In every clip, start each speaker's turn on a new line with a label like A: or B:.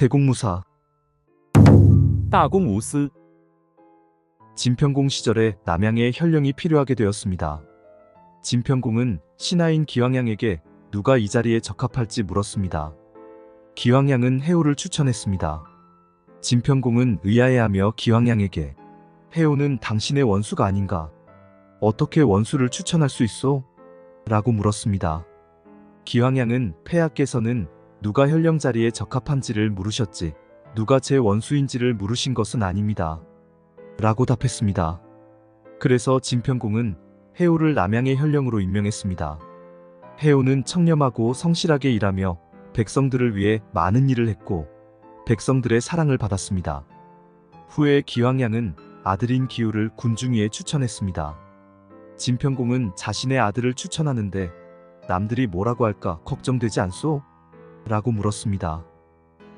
A: 대공무사
B: 따공우스
A: 진평공 시절에 남양의 혈령이 필요하게 되었습니다. 진평공은 신하인 기왕양에게 누가 이 자리에 적합할지 물었습니다. 기왕양은 해오를 추천했습니다. 진평공은 의아해하며 기왕양에게 해오는 당신의 원수가 아닌가? 어떻게 원수를 추천할 수 있어? 라고 물었습니다. 기왕양은 폐하께서는 누가 현령 자리에 적합한지를 물으셨지 누가 제 원수인지를 물으신 것은 아닙니다. 라고 답했습니다. 그래서 진평공은 해오를 남양의 현령으로 임명했습니다. 해오는 청렴하고 성실하게 일하며 백성들을 위해 많은 일을 했고 백성들의 사랑을 받았습니다. 후에 기왕양은 아들인 기우를 군중위에 추천했습니다. 진평공은 자신의 아들을 추천하는데 남들이 뭐라고 할까 걱정되지 않소? 라고 물었습니다.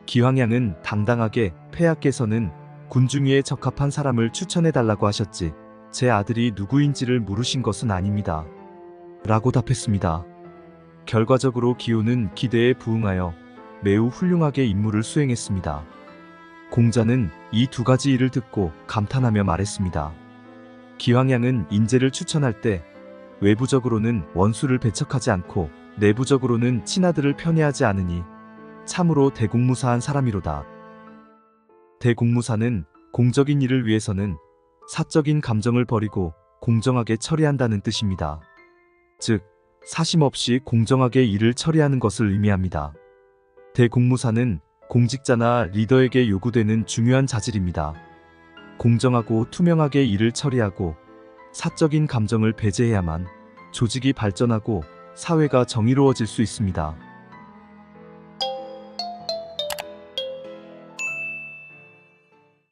A: 기왕양은 당당하게 폐하께서는 군중위에 적합한 사람을 추천해달라고 하셨지 제 아들이 누구인지를 물으신 것은 아닙니다. 라고 답했습니다. 결과적으로 기호는 기대에 부응하여 매우 훌륭하게 임무를 수행했습니다. 공자는 이 두 가지 일을 듣고 감탄하며 말했습니다. 기왕양은 인재를 추천할 때 외부적으로는 원수를 배척하지 않고 내부적으로는 친아들을 편애하지 않으니 참으로 대공무사한 사람이로다. 대공무사는 공적인 일을 위해서는 사적인 감정을 버리고 공정하게 처리한다는 뜻입니다. 즉, 사심 없이 공정하게 일을 처리하는 것을 의미합니다. 대공무사는 공직자나 리더에게 요구되는 중요한 자질입니다. 공정하고 투명하게 일을 처리하고 사적인 감정을 배제해야만 조직이 발전하고 사회가 정의로워질 수 있습니다.